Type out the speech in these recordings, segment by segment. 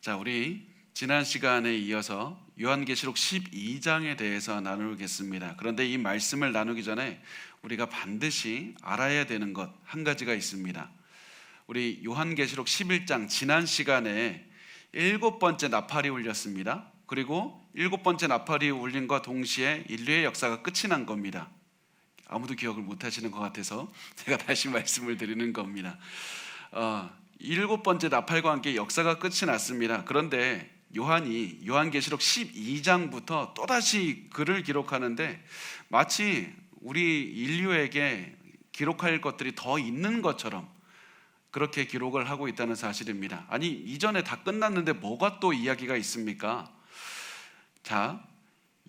자, 우리 지난 시간에 이어서 요한계시록 12장에 대해서 나누겠습니다. 그런데 이 말씀을 나누기 전에 우리가 반드시 알아야 되는 것 한 가지가 있습니다. 우리 요한계시록 11장 지난 시간에 일곱 번째 나팔이 울렸습니다. 그리고 일곱 번째 나팔이 울린과 동시에 인류의 역사가 끝이 난 겁니다. 아무도 기억을 못 하시는 것 같아서 제가 다시 말씀을 드리는 겁니다. 어, 일곱 번째 나팔과 함께 역사가 끝이 났습니다. 그런데 요한이 요한계시록 12장부터 또다시 글을 기록하는데 마치 우리 인류에게 기록할 것들이 더 있는 것처럼 그렇게 기록을 하고 있다는 사실입니다. 아니, 이전에 다 끝났는데 뭐가 또 이야기가 있습니까? 자,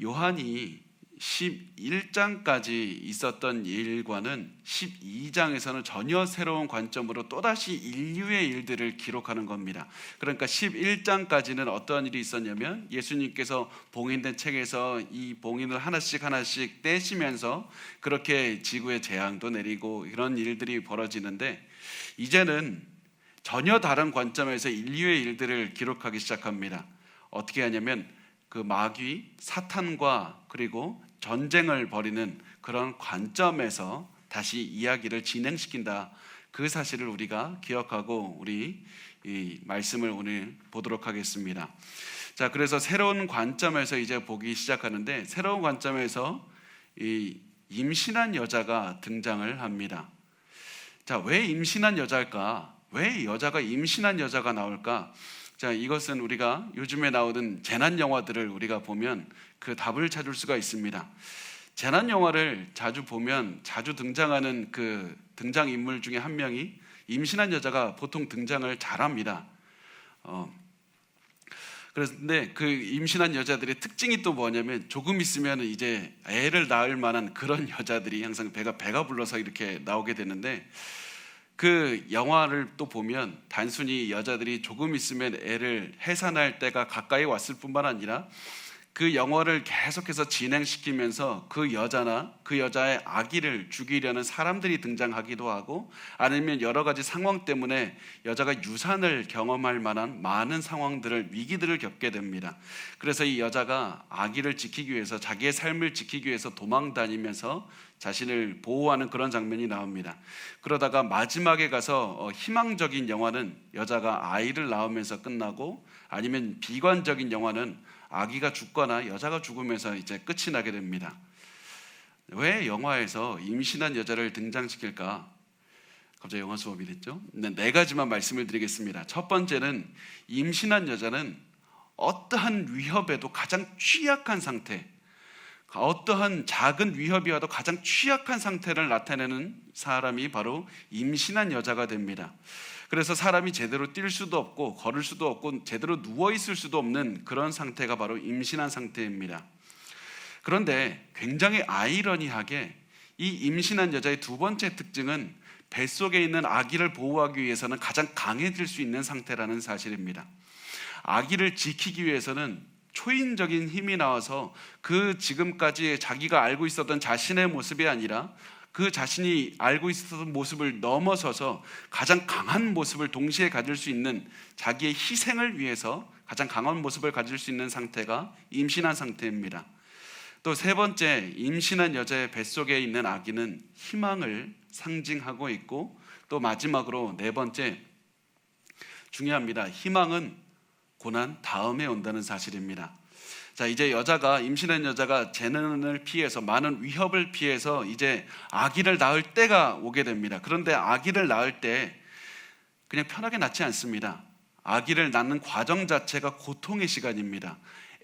요한이 11장까지 있었던 일과는 12장에서는 전혀 새로운 관점으로 또다시 인류의 일들을 기록하는 겁니다. 그러니까 11장까지는 어떤 일이 있었냐면 예수님께서 봉인된 책에서 이 봉인을 하나씩 하나씩 떼시면서 그렇게 지구에 재앙도 내리고 이런 일들이 벌어지는데 이제는 전혀 다른 관점에서 인류의 일들을 기록하기 시작합니다. 어떻게 하냐면 그 마귀 사탄과 그리고 전쟁을 벌이는 그런 관점에서 다시 이야기를 진행시킨다. 그 사실을 우리가 기억하고 우리 이 말씀을 오늘 보도록 하겠습니다. 자, 그래서 새로운 관점에서 이제 보기 시작하는데 새로운 관점에서 이 임신한 여자가 등장을 합니다. 자, 왜 임신한 여자일까? 왜 여자가 임신한 여자가 나올까? 자, 이것은 우리가 요즘에 나오는 재난 영화들을 우리가 보면 그 답을 찾을 수가 있습니다. 재난 영화를 자주 보면 자주 등장하는 그 등장 인물 중에 한 명이 임신한 여자가 보통 등장을 잘합니다. 어, 그런데 그 임신한 여자들의 특징이 또 뭐냐면 조금 있으면 이제 애를 낳을 만한 그런 여자들이 항상 배가 배가 불러서 이렇게 나오게 되는데 그 영화를 또 보면 단순히 여자들이 조금 있으면 애를 해산할 때가 가까이 왔을 뿐만 아니라 그 영화를 계속해서 진행시키면서 그 여자나 그 여자의 아기를 죽이려는 사람들이 등장하기도 하고 아니면 여러 가지 상황 때문에 여자가 유산을 경험할 만한 많은 상황들을 위기들을 겪게 됩니다. 그래서 이 여자가 아기를 지키기 위해서 자기의 삶을 지키기 위해서 도망 다니면서 자신을 보호하는 그런 장면이 나옵니다. 그러다가 마지막에 가서 어, 희망적인 영화는 여자가 아이를 낳으면서 끝나고 아니면 비관적인 영화는 아기가 죽거나 여자가 죽으면서 이제 끝이 나게 됩니다. 왜 영화에서 임신한 여자를 등장시킬까? 갑자기 영화 수업이 됐죠? 네, 네 가지만 말씀을 드리겠습니다. 첫 번째는 임신한 여자는 어떠한 위협에도 가장 취약한 상태, 어떠한 작은 위협이 와도 가장 취약한 상태를 나타내는 사람이 바로 임신한 여자가 됩니다. 그래서 사람이 제대로 뛸 수도 없고 걸을 수도 없고 제대로 누워 있을 수도 없는 그런 상태가 바로 임신한 상태입니다. 그런데 굉장히 아이러니하게 이 임신한 여자의 두 번째 특징은 뱃속에 있는 아기를 보호하기 위해서는 가장 강해질 수 있는 상태라는 사실입니다. 아기를 지키기 위해서는 초인적인 힘이 나와서 그 지금까지 자기가 알고 있었던 자신의 모습이 아니라 그 자신이 알고 있었던 모습을 넘어서서 가장 강한 모습을 동시에 가질 수 있는 자기의 희생을 위해서 가장 강한 모습을 가질 수 있는 상태가 임신한 상태입니다. 또 세 번째, 임신한 여자의 뱃속에 있는 아기는 희망을 상징하고 있고 또 마지막으로 네 번째, 중요합니다. 희망은 고난 다음에 온다는 사실입니다. 자, 이제 여자가 임신한 여자가 재난을 피해서 많은 위협을 피해서 이제 아기를 낳을 때가 오게 됩니다. 그런데 아기를 낳을 때 그냥 편하게 낳지 않습니다. 아기를 낳는 과정 자체가 고통의 시간입니다.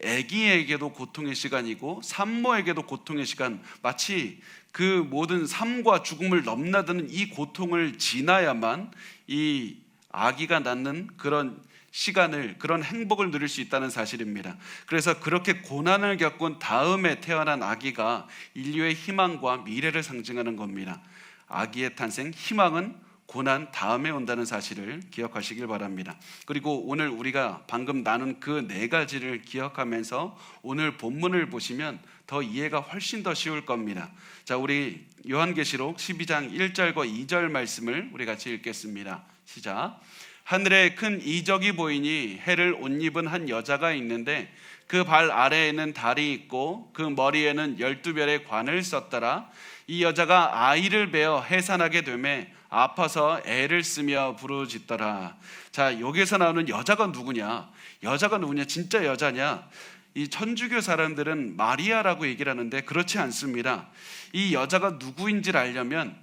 아기에게도 고통의 시간이고 산모에게도 고통의 시간 마치 그 모든 삶과 죽음을 넘나드는 이 고통을 지나야만 이 아기가 낳는 그런 시간을 그런 행복을 누릴 수 있다는 사실입니다. 그래서 그렇게 고난을 겪은 다음에 태어난 아기가 인류의 희망과 미래를 상징하는 겁니다. 아기의 탄생, 희망은 고난 다음에 온다는 사실을 기억하시길 바랍니다. 그리고 오늘 우리가 방금 나눈 그 네 가지를 기억하면서 오늘 본문을 보시면 더 이해가 훨씬 더 쉬울 겁니다. 자, 우리 요한계시록 12장 1절과 2절 말씀을 우리 같이 읽겠습니다. 시작. 하늘에 큰 이적이 보이니 해를 옷 입은 한 여자가 있는데 그 발 아래에는 달이 있고 그 머리에는 열두 별의 관을 썼더라. 이 여자가 아이를 베어 해산하게 되매 아파서 애를 쓰며 부르짖더라. 자, 여기서 나오는 여자가 누구냐? 여자가 누구냐? 진짜 여자냐? 이 천주교 사람들은 마리아라고 얘기를 하는데 그렇지 않습니다. 이 여자가 누구인지를 알려면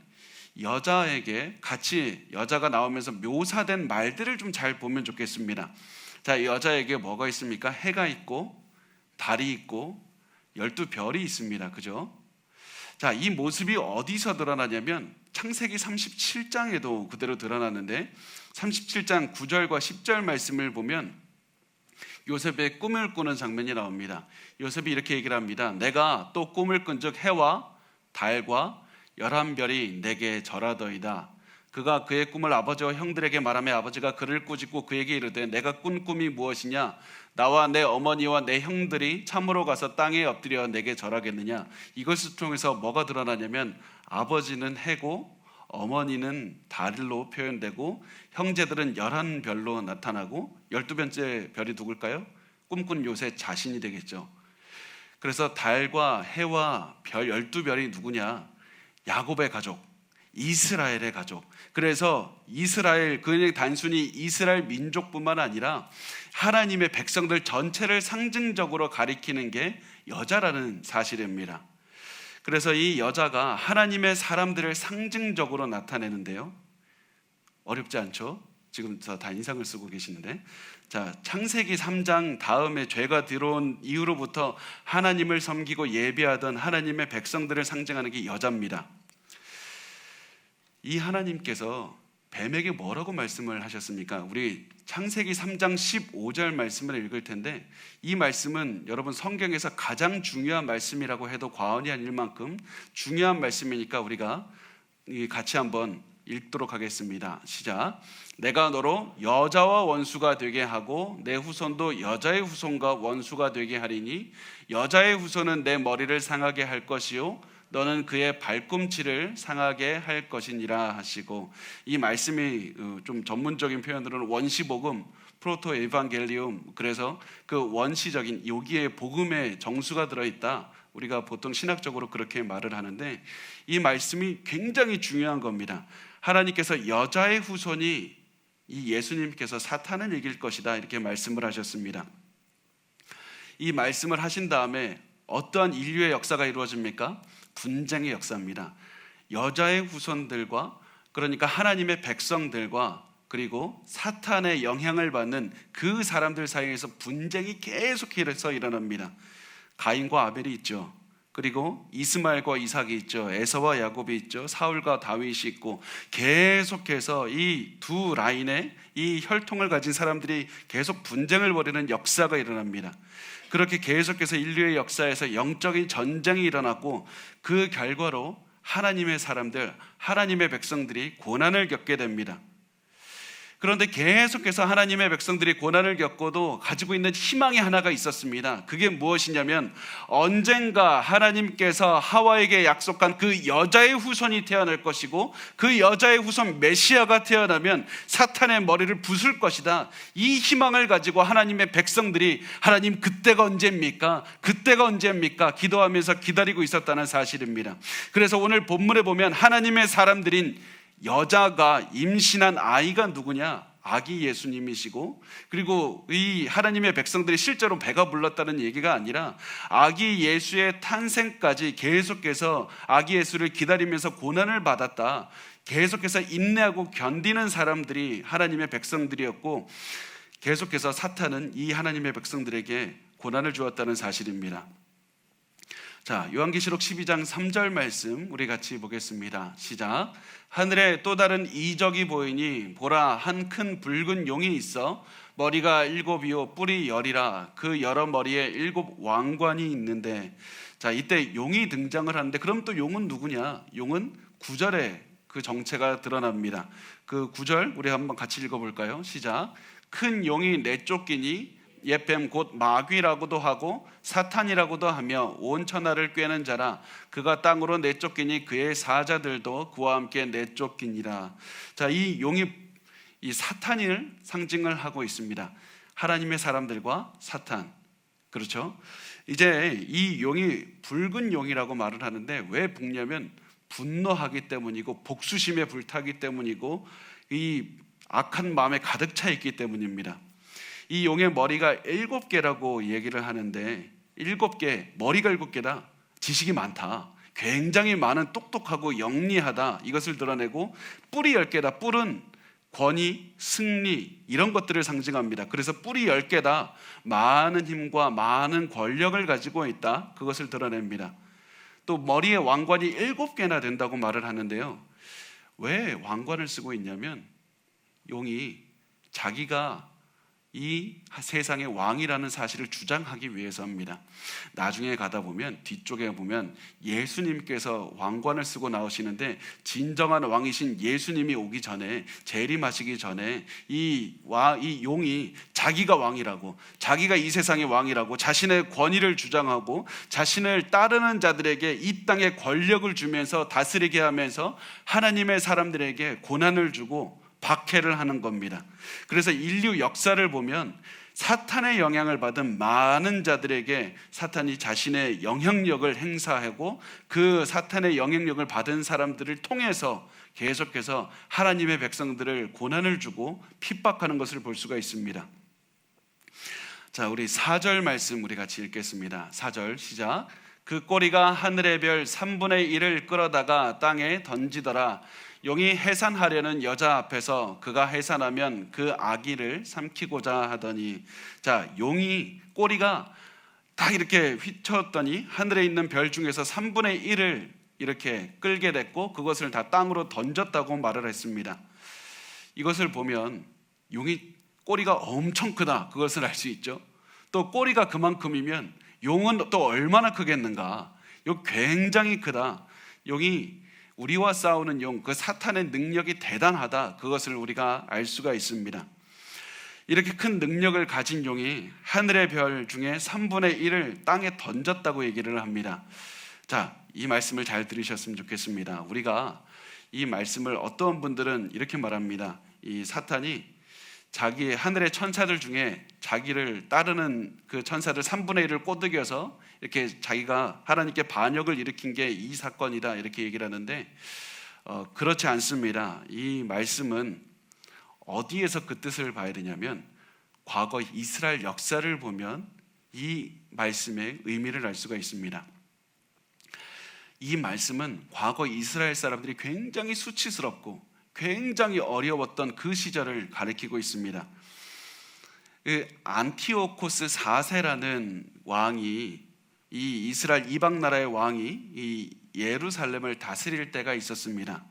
여자에게 같이 여자가 나오면서 묘사된 말들을 좀 잘 보면 좋겠습니다. 자, 이 여자에게 뭐가 있습니까? 해가 있고 달이 있고 열두 별이 있습니다. 그죠? 자, 이 모습이 어디서 드러나냐면 창세기 37장에도 그대로 드러나는데 37장 9절과 10절 말씀을 보면 요셉의 꿈을 꾸는 장면이 나옵니다. 요셉이 이렇게 얘기를 합니다. 내가 또 꿈을 꾼 즉 해와 달과 열한 별이 내게 절하더이다. 그가 그의 꿈을 아버지와 형들에게 말하며 아버지가 그를 꾸짖고 그에게 이르되 내가 꾼 꿈이 무엇이냐 나와 내 어머니와 내 형들이 참으로 가서 땅에 엎드려 내게 절하겠느냐 이것을 통해서 뭐가 드러나냐면 아버지는 해고 어머니는 달로 표현되고 형제들은 열한 별로 나타나고 열두 번째 별이 누굴까요? 꿈꾼 요새 자신이 되겠죠. 그래서 달과 해와 별 열두 별이 누구냐? 야곱의 가족, 이스라엘의 가족. 그래서 이스라엘 그냥 단순히 이스라엘 민족뿐만 아니라 하나님의 백성들 전체를 상징적으로 가리키는 게 여자라는 사실입니다. 그래서 이 여자가 하나님의 사람들을 상징적으로 나타내는데요. 어렵지 않죠? 지금 다 인상을 쓰고 계시는데. 자, 창세기 3장 다음에 죄가 들어온 이후로부터 하나님을 섬기고 예배하던 하나님의 백성들을 상징하는 게 여자입니다. 이 하나님께서 뱀에게 뭐라고 말씀을 하셨습니까? 우리 창세기 3장 15절 말씀을 읽을 텐데 이 말씀은 여러분 성경에서 가장 중요한 말씀이라고 해도 과언이 아닐 만큼 중요한 말씀이니까 우리가 같이 한번 읽도록 하겠습니다. 시작. 내가 너로 여자와 원수가 되게 하고 내 후손도 여자의 후손과 원수가 되게 하리니 여자의 후손은 내 머리를 상하게 할 것이요 너는 그의 발꿈치를 상하게 할 것이니라 하시고 이 말씀이 어, 좀 전문적인 표현으로는 원시복음 프로토 에반겔리움 그래서 그 원시적인 여기에 복음의 정수가 들어 있다. 우리가 보통 신학적으로 그렇게 말을 하는데 이 말씀이 굉장히 중요한 겁니다. 하나님께서 여자의 후손이 이 예수님께서 사탄을 이길 것이다 이렇게 말씀을 하셨습니다. 이 말씀을 하신 다음에 어떠한 인류의 역사가 이루어집니까? 분쟁의 역사입니다. 여자의 후손들과 그러니까 하나님의 백성들과 그리고 사탄의 영향을 받는 그 사람들 사이에서 분쟁이 계속해서 일어납니다. 가인과 아벨이 있죠. 그리고 이스마엘과 이삭이 있죠. 에서와 야곱이 있죠. 사울과 다윗이 있고 계속해서 이 두 라인의 이 혈통을 가진 사람들이 계속 분쟁을 벌이는 역사가 일어납니다. 그렇게 계속해서 인류의 역사에서 영적인 전쟁이 일어났고 그 결과로 하나님의 사람들, 하나님의 백성들이 고난을 겪게 됩니다. 그런데 계속해서 하나님의 백성들이 고난을 겪고도 가지고 있는 희망이 하나가 있었습니다. 그게 무엇이냐면 언젠가 하나님께서 하와에게 약속한 그 여자의 후손이 태어날 것이고 그 여자의 후손 메시아가 태어나면 사탄의 머리를 부술 것이다. 이 희망을 가지고 하나님의 백성들이 하나님 그때가 언제입니까? 그때가 언제입니까? 기도하면서 기다리고 있었다는 사실입니다. 그래서 오늘 본문에 보면 하나님의 사람들인 여자가 임신한 아이가 누구냐? 아기 예수님이시고 그리고 이 하나님의 백성들이 실제로 배가 불렀다는 얘기가 아니라 아기 예수의 탄생까지 계속해서 아기 예수를 기다리면서 고난을 받았다. 계속해서 인내하고 견디는 사람들이 하나님의 백성들이었고 계속해서 사탄은 이 하나님의 백성들에게 고난을 주었다는 사실입니다. 자, 요한계시록 12장 3절 말씀 우리 같이 보겠습니다. 시작. 하늘에 또 다른 이적이 보이니 보라 한 큰 붉은 용이 있어 머리가 일곱이요 뿔이 열이라 그 여러 머리에 일곱 왕관이 있는데 자, 이때 용이 등장을 하는데 그럼 또 용은 누구냐? 용은 구절에 그 정체가 드러납니다. 그 구절 우리 한번 같이 읽어 볼까요? 시작. 큰 용이 내쫓기니 예뱀 곧 마귀라고도 하고 사탄이라고도 하며 온 천하를 꿰는 자라 그가 땅으로 내쫓기니 그의 사자들도 그와 함께 내쫓기니라. 자, 이 용이 이 사탄을 상징을 하고 있습니다. 하나님의 사람들과 사탄. 그렇죠? 이제 이 용이 붉은 용이라고 말을 하는데 왜 붉냐면 분노하기 때문이고 복수심에 불타기 때문이고 이 악한 마음에 가득 차 있기 때문입니다. 이 용의 머리가 일곱 개라고 얘기를 하는데 일곱 개 머리가 일곱 개다 지식이 많다 굉장히 많은 똑똑하고 영리하다 이것을 드러내고 뿔이 열 개다 뿔은 권위, 승리 이런 것들을 상징합니다. 그래서 뿔이 열 개다 많은 힘과 많은 권력을 가지고 있다 그것을 드러냅니다. 또 머리에 왕관이 일곱 개나 된다고 말을 하는데요. 왜 왕관을 쓰고 있냐면 용이 자기가 이 세상의 왕이라는 사실을 주장하기 위해서입니다. 나중에 가다 보면 뒤쪽에 보면 예수님께서 왕관을 쓰고 나오시는데 진정한 왕이신 예수님이 오기 전에 재림하시기 전에 이, 와, 이 용이 자기가 왕이라고 자기가 이 세상의 왕이라고 자신의 권위를 주장하고 자신을 따르는 자들에게 이 땅에 권력을 주면서 다스리게 하면서 하나님의 사람들에게 고난을 주고 박해를 하는 겁니다. 그래서 인류 역사를 보면 사탄의 영향을 받은 많은 자들에게 사탄이 자신의 영향력을 행사하고 그 사탄의 영향력을 받은 사람들을 통해서 계속해서 하나님의 백성들을 고난을 주고 핍박하는 것을 볼 수가 있습니다. 자, 우리 4절 말씀 우리 같이 읽겠습니다. 4절 시작. 그 꼬리가 하늘의 별 3분의 1을 끌어다가 땅에 던지더라. 용이 해산하려는 여자 앞에서 그가 해산하면 그 아기를 삼키고자 하더니 자 용이 꼬리가 딱 이렇게 휘쳤더니 하늘에 있는 별 중에서 3분의 1을 이렇게 끌게 됐고 그것을 다 땅으로 던졌다고 말을 했습니다. 이것을 보면 용이 꼬리가 엄청 크다 그것을 알 수 있죠. 또 꼬리가 그만큼이면 용은 또 얼마나 크겠는가? 요 굉장히 크다. 용이 우리와 싸우는 용, 그 사탄의 능력이 대단하다. 그것을 우리가 알 수가 있습니다. 이렇게 큰 능력을 가진 용이 하늘의 별 중에 3분의 1을 땅에 던졌다고 얘기를 합니다. 자, 이 말씀을 잘 들으셨으면 좋겠습니다. 우리가 이 말씀을 어떤 분들은 이렇게 말합니다. 이 사탄이 자기 하늘의 천사들 중에 자기를 따르는 그 천사들 3분의 1을 꼬드겨서 이렇게 자기가 하나님께 반역을 일으킨 게 이 사건이다 이렇게 얘기를 하는데 어, 그렇지 않습니다. 이 말씀은 어디에서 그 뜻을 봐야 되냐면 과거 이스라엘 역사를 보면 이 말씀의 의미를 알 수가 있습니다. 이 말씀은 과거 이스라엘 사람들이 굉장히 수치스럽고 굉장히 어려웠던 그 시절을 가리키고 있습니다. 그 안티오코스 4세라는 왕이 이 이스라엘 이방 나라의 왕이 이 예루살렘을 다스릴 때가 있었습니다.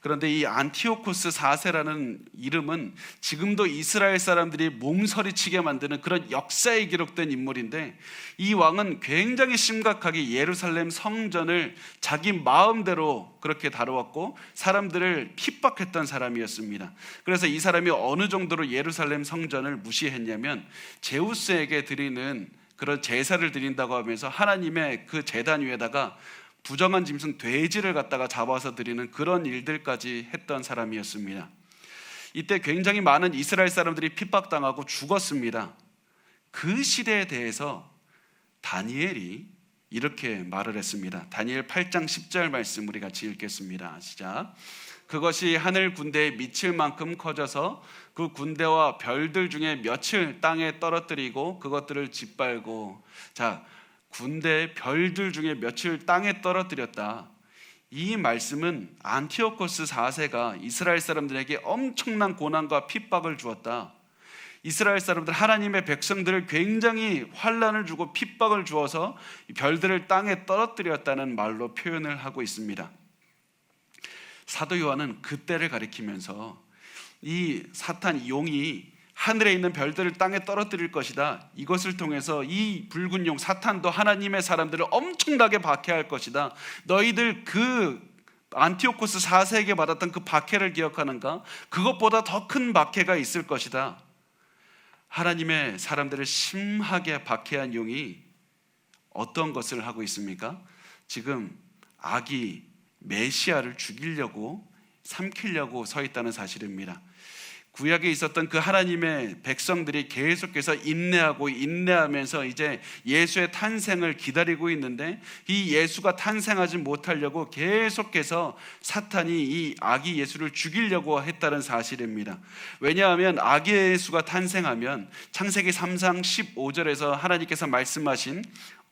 그런데 이 안티오코스 4세라는 이름은 지금도 이스라엘 사람들이 몸서리치게 만드는 그런 역사에 기록된 인물인데 이 왕은 굉장히 심각하게 예루살렘 성전을 자기 마음대로 그렇게 다루었고 사람들을 핍박했던 사람이었습니다. 그래서 이 사람이 어느 정도로 예루살렘 성전을 무시했냐면 제우스에게 드리는 그런 제사를 드린다고 하면서 하나님의 그 제단 위에다가 부정한 짐승 돼지를 갖다가 잡아서 드리는 그런 일들까지 했던 사람이었습니다. 이때 굉장히 많은 이스라엘 사람들이 핍박당하고 죽었습니다. 그 시대에 대해서 다니엘이 이렇게 말을 했습니다. 다니엘 8장 10절 말씀 우리 같이 읽겠습니다. 시작. 그것이 하늘 군대에 미칠 만큼 커져서 그 군대와 별들 중에 며칠 땅에 떨어뜨리고 그것들을 짓밟고 자 군대 별들 중에 며칠 땅에 떨어뜨렸다. 이 말씀은 안티오코스 4세가 이스라엘 사람들에게 엄청난 고난과 핍박을 주었다. 이스라엘 사람들 하나님의 백성들을 굉장히 환란을 주고 핍박을 주어서 별들을 땅에 떨어뜨렸다는 말로 표현을 하고 있습니다. 사도 요한은 그때를 가리키면서 이 사탄 용이 하늘에 있는 별들을 땅에 떨어뜨릴 것이다. 이것을 통해서 이 붉은 용 사탄도 하나님의 사람들을 엄청나게 박해할 것이다. 너희들 그 안티오코스 4세에게 받았던 그 박해를 기억하는가? 그것보다 더 큰 박해가 있을 것이다. 하나님의 사람들을 심하게 박해한 용이 어떤 것을 하고 있습니까? 지금 악이 메시아를 죽이려고 삼키려고 서 있다는 사실입니다. 구약에 있었던 그 하나님의 백성들이 계속해서 인내하고 인내하면서 이제 예수의 탄생을 기다리고 있는데 이 예수가 탄생하지 못하려고 계속해서 사탄이 이 아기 예수를 죽이려고 했다는 사실입니다. 왜냐하면 아기 예수가 탄생하면 창세기 3장 15절에서 하나님께서 말씀하신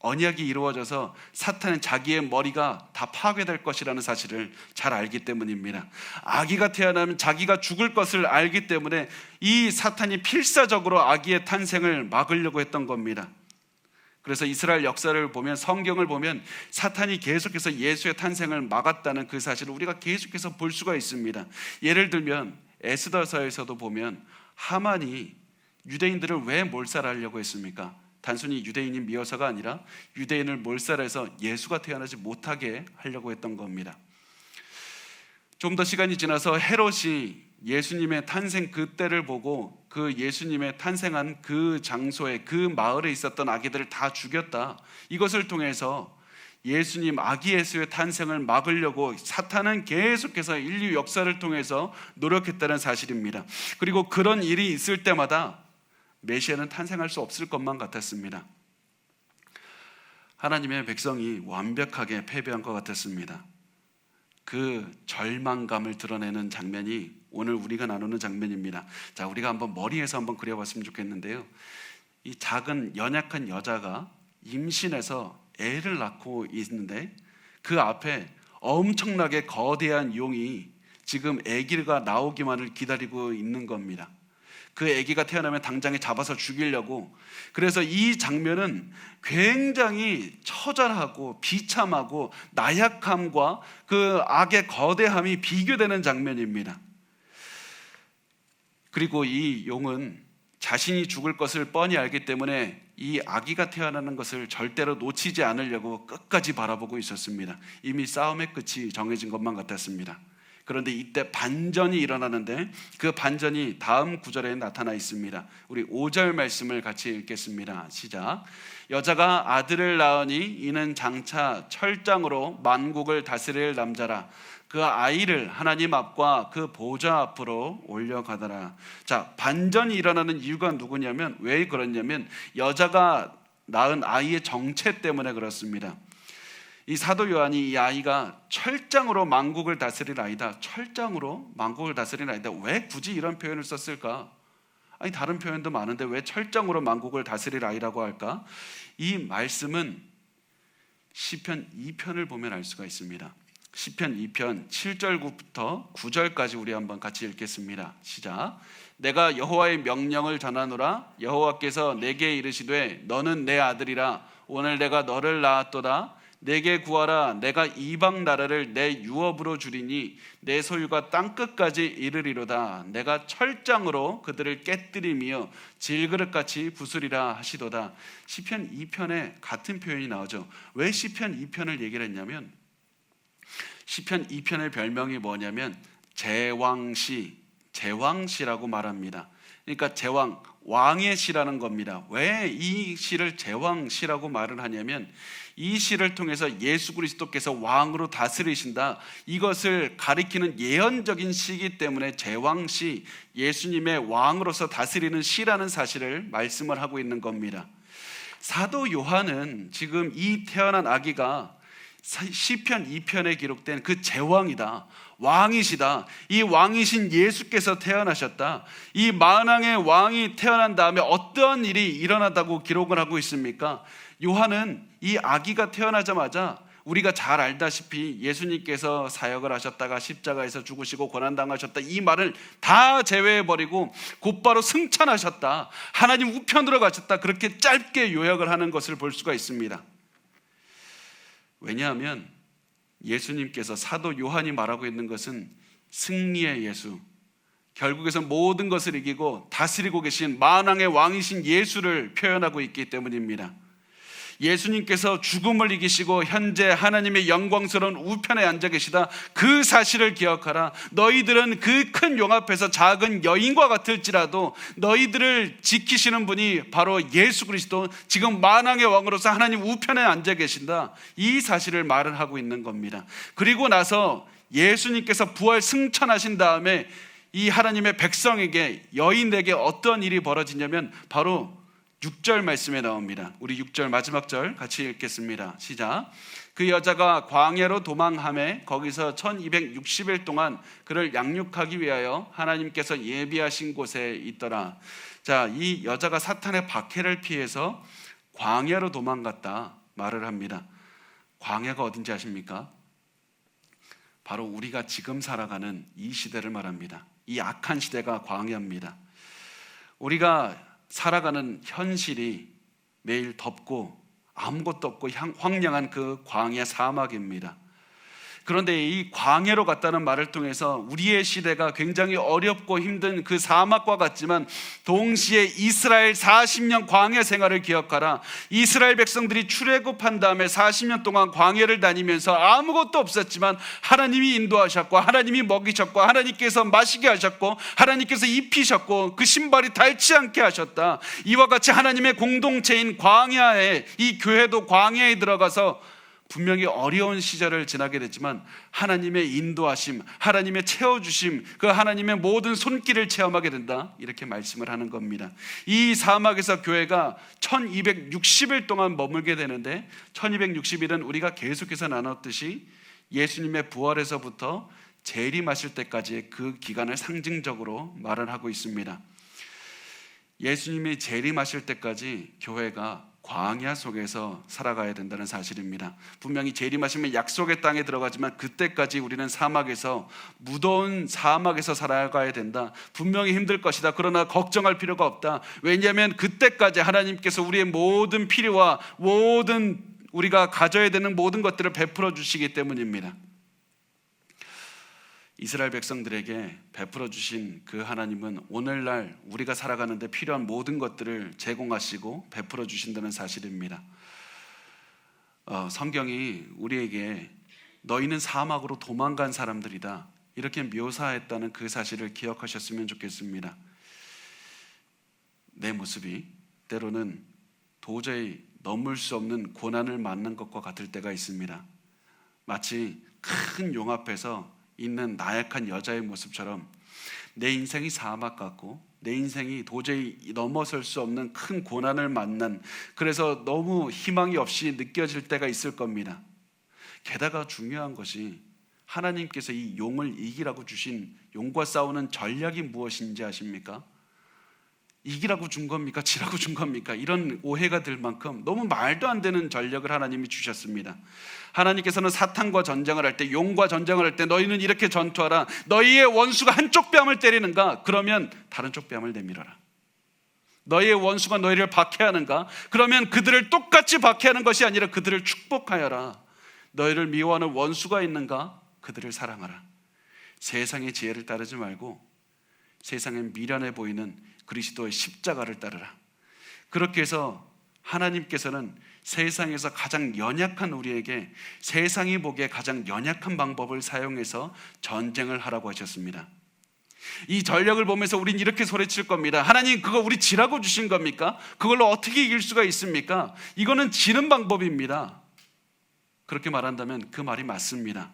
언약이 이루어져서 사탄은 자기의 머리가 다 파괴될 것이라는 사실을 잘 알기 때문입니다. 아기가 태어나면 자기가 죽을 것을 알기 때문에 이 사탄이 필사적으로 아기의 탄생을 막으려고 했던 겁니다. 그래서 이스라엘 역사를 보면 성경을 보면 사탄이 계속해서 예수의 탄생을 막았다는 그 사실을 우리가 계속해서 볼 수가 있습니다. 예를 들면 에스더서에서도 보면 하만이 유대인들을 왜 몰살하려고 했습니까? 단순히 유대인이 미워서가 아니라 유대인을 몰살해서 예수가 태어나지 못하게 하려고 했던 겁니다. 좀 더 시간이 지나서 헤롯이 예수님의 탄생 그때를 보고 그 예수님의 탄생한 그 장소에 그 마을에 있었던 아기들을 다 죽였다. 이것을 통해서 예수님 아기 예수의 탄생을 막으려고 사탄은 계속해서 인류 역사를 통해서 노력했다는 사실입니다. 그리고 그런 일이 있을 때마다 메시아는 탄생할 수 없을 것만 같았습니다. 하나님의 백성이 완벽하게 패배한 것 같았습니다. 그 절망감을 드러내는 장면이 오늘 우리가 나누는 장면입니다. 자, 우리가 한번 머리에서 한번 그려봤으면 좋겠는데요. 이 작은 연약한 여자가 임신해서 애를 낳고 있는데 그 앞에 엄청나게 거대한 용이 지금 아기가 나오기만을 기다리고 있는 겁니다. 그 아기가 태어나면 당장에 잡아서 죽이려고 그래서 이 장면은 굉장히 처절하고 비참하고 나약함과 그 악의 거대함이 비교되는 장면입니다. 그리고 이 용은 자신이 죽을 것을 뻔히 알기 때문에 이 아기가 태어나는 것을 절대로 놓치지 않으려고 끝까지 바라보고 있었습니다. 이미 싸움의 끝이 정해진 것만 같았습니다. 그런데 이때 반전이 일어나는데 그 반전이 다음 구절에 나타나 있습니다. 우리 5절 말씀을 같이 읽겠습니다. 시작. 여자가 아들을 낳으니 이는 장차 철장으로 만국을 다스릴 남자라. 그 아이를 하나님 앞과 그 보좌 앞으로 올려가더라. 자, 반전이 일어나는 이유가 누구냐면 왜 그러냐면 여자가 낳은 아이의 정체 때문에 그렇습니다. 이 사도 요한이 이 아이가 철장으로 만국을 다스릴 아이다. 철장으로 만국을 다스릴 아이다. 왜 굳이 이런 표현을 썼을까? 아니 다른 표현도 많은데 왜 철장으로 만국을 다스릴 아이라고 할까? 이 말씀은 시편 2편을 보면 알 수가 있습니다. 시편 2편 7절부터 9절까지 우리 한번 같이 읽겠습니다. 시작. 내가 여호와의 명령을 전하노라 여호와께서 내게 이르시되 너는 내 아들이라 오늘 내가 너를 낳았도다 내게 구하라 내가 이방 나라를 내 유업으로 주리니 내 소유가 땅 끝까지 이르리로다. 내가 철장으로 그들을 깨뜨리며 질그릇같이 부수리라 하시도다. 시편 2편에 같은 표현이 나오죠. 왜 시편 2편을 얘기를 했냐면 시편 2편의 별명이 뭐냐면 제왕시 제왕시라고 말합니다. 그러니까 제왕 왕의 시라는 겁니다. 왜 이 시를 제왕시라고 말을 하냐면 이 시를 통해서 예수 그리스도께서 왕으로 다스리신다. 이것을 가리키는 예언적인 시이기 때문에 제왕시 예수님의 왕으로서 다스리는 시라는 사실을 말씀을 하고 있는 겁니다. 사도 요한은 지금 이 태어난 아기가 시편 2편에 기록된 그 제왕이다. 왕이시다. 이 왕이신 예수께서 태어나셨다. 이 만왕의 왕이 태어난 다음에 어떠한 일이 일어나다고 기록을 하고 있습니까? 요한은 이 아기가 태어나자마자 우리가 잘 알다시피 예수님께서 사역을 하셨다가 십자가에서 죽으시고 고난당하셨다 이 말을 다 제외해버리고 곧바로 승천하셨다. 하나님 우편으로 가셨다. 그렇게 짧게 요약을 하는 것을 볼 수가 있습니다. 왜냐하면 예수님께서 사도 요한이 말하고 있는 것은 승리의 예수, 결국에서 모든 것을 이기고 다스리고 계신 만왕의 왕이신 예수를 표현하고 있기 때문입니다. 예수님께서 죽음을 이기시고 현재 하나님의 영광스러운 우편에 앉아 계시다. 그 사실을 기억하라. 너희들은 그 큰 용 앞에서 작은 여인과 같을지라도 너희들을 지키시는 분이 바로 예수 그리스도 지금 만왕의 왕으로서 하나님 우편에 앉아 계신다. 이 사실을 말을 하고 있는 겁니다. 그리고 나서 예수님께서 부활 승천하신 다음에 이 하나님의 백성에게 여인에게 어떤 일이 벌어지냐면 바로 6절 말씀에 나옵니다. 우리 6절 마지막 절 같이 읽겠습니다. 시작. 그 여자가 광야로 도망함에 거기서 1260일 동안 그를 양육하기 위하여 하나님께서 예비하신 곳에 있더라. 자, 이 여자가 사탄의 박해를 피해서 광야로 도망갔다 말을 합니다. 광야가 어딘지 아십니까? 바로 우리가 지금 살아가는 이 시대를 말합니다. 이 악한 시대가 광야입니다. 우리가 살아가는 현실이 매일 덥고 아무것도 없고 황량한 그 광야 사막입니다. 그런데 이 광야로 갔다는 말을 통해서 우리의 시대가 굉장히 어렵고 힘든 그 사막과 같지만 동시에 이스라엘 40년 광야 생활을 기억하라. 이스라엘 백성들이 출애굽한 다음에 40년 동안 광야를 다니면서 아무것도 없었지만 하나님이 인도하셨고 하나님이 먹이셨고 하나님께서 마시게 하셨고 하나님께서 입히셨고 그 신발이 닳지 않게 하셨다. 이와 같이 하나님의 공동체인 광야에 이 교회도 광야에 들어가서 분명히 어려운 시절을 지나게 됐지만 하나님의 인도하심, 하나님의 채워주심, 그 하나님의 모든 손길을 체험하게 된다. 이렇게 말씀을 하는 겁니다. 이 사막에서 교회가 1260일 동안 머물게 되는데 1260일은 우리가 계속해서 나눴듯이 예수님의 부활에서부터 재림하실 때까지의 그 기간을 상징적으로 말을 하고 있습니다. 예수님이 재림하실 때까지 교회가 광야 속에서 살아가야 된다는 사실입니다. 분명히 재림하시면 약속의 땅에 들어가지만 그때까지 우리는 사막에서 무더운 사막에서 살아가야 된다. 분명히 힘들 것이다. 그러나 걱정할 필요가 없다. 왜냐하면 그때까지 하나님께서 우리의 모든 필요와 모든 우리가 가져야 되는 모든 것들을 베풀어 주시기 때문입니다. 이스라엘 백성들에게 베풀어 주신 그 하나님은 오늘날 우리가 살아가는데 필요한 모든 것들을 제공하시고 베풀어 주신다는 사실입니다. 어, 성경이 우리에게 너희는 사막으로 도망간 사람들이다 이렇게 묘사했다는 그 사실을 기억하셨으면 좋겠습니다. 내 모습이 때로는 도저히 넘을 수 없는 고난을 맞는 것과 같을 때가 있습니다. 마치 큰 용 앞에서 있는 나약한 여자의 모습처럼 내 인생이 사막 같고 내 인생이 도저히 넘어설 수 없는 큰 고난을 만난 그래서 너무 희망이 없이 느껴질 때가 있을 겁니다. 게다가 중요한 것이 하나님께서 이 용을 이기라고 주신 용과 싸우는 전략이 무엇인지 아십니까? 이기라고 준 겁니까? 지라고 준 겁니까? 이런 오해가 들 만큼 너무 말도 안 되는 전력을 하나님이 주셨습니다. 하나님께서는 사탄과 전쟁을 할 때, 용과 전쟁을 할 때 너희는 이렇게 전투하라. 너희의 원수가 한쪽 뺨을 때리는가? 그러면 다른 쪽 뺨을 내밀어라. 너희의 원수가 너희를 박해하는가? 그러면 그들을 똑같이 박해하는 것이 아니라 그들을 축복하여라. 너희를 미워하는 원수가 있는가? 그들을 사랑하라. 세상의 지혜를 따르지 말고 세상에 미련해 보이는 그리스도의 십자가를 따르라. 그렇게 해서 하나님께서는 세상에서 가장 연약한 우리에게 세상이 보기에 가장 연약한 방법을 사용해서 전쟁을 하라고 하셨습니다. 이 전력을 보면서 우린 이렇게 소리칠 겁니다. 하나님, 그거 우리 지라고 주신 겁니까? 그걸로 어떻게 이길 수가 있습니까? 이거는 지는 방법입니다. 그렇게 말한다면 그 말이 맞습니다.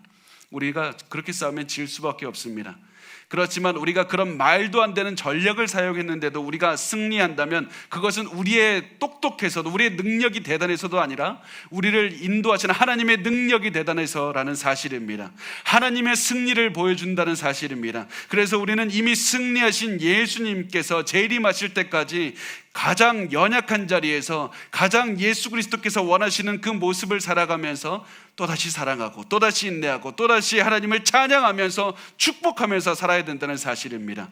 우리가 그렇게 싸우면 질 수밖에 없습니다. 그렇지만 우리가 그런 말도 안 되는 전력을 사용했는데도 우리가 승리한다면 그것은 우리의 똑똑해서도 우리의 능력이 대단해서도 아니라 우리를 인도하시는 하나님의 능력이 대단해서라는 사실입니다. 하나님의 승리를 보여준다는 사실입니다. 그래서 우리는 이미 승리하신 예수님께서 재림하실 때까지 가장 연약한 자리에서 가장 예수 그리스도께서 원하시는 그 모습을 살아가면서 또다시 사랑하고 또다시 인내하고 또다시 하나님을 찬양하면서 축복하면서 살아야 된다는 사실입니다.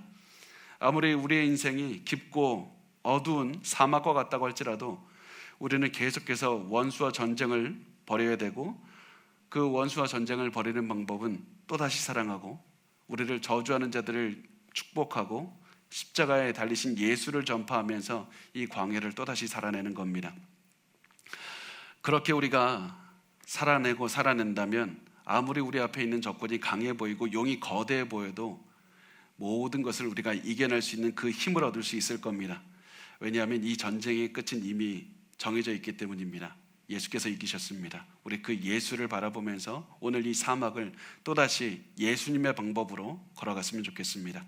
아무리 우리의 인생이 깊고 어두운 사막과 같다고 할지라도 우리는 계속해서 원수와 전쟁을 벌여야 되고 그 원수와 전쟁을 벌이는 방법은 또다시 사랑하고 우리를 저주하는 자들을 축복하고 십자가에 달리신 예수를 전파하면서 이 광야를 또다시 살아내는 겁니다. 그렇게 우리가 살아내고 살아낸다면 아무리 우리 앞에 있는 적군이 강해 보이고 용이 거대해 보여도 모든 것을 우리가 이겨낼 수 있는 그 힘을 얻을 수 있을 겁니다. 왜냐하면 이 전쟁의 끝은 이미 정해져 있기 때문입니다. 예수께서 이기셨습니다. 우리 그 예수를 바라보면서 오늘 이 사막을 또다시 예수님의 방법으로 걸어갔으면 좋겠습니다.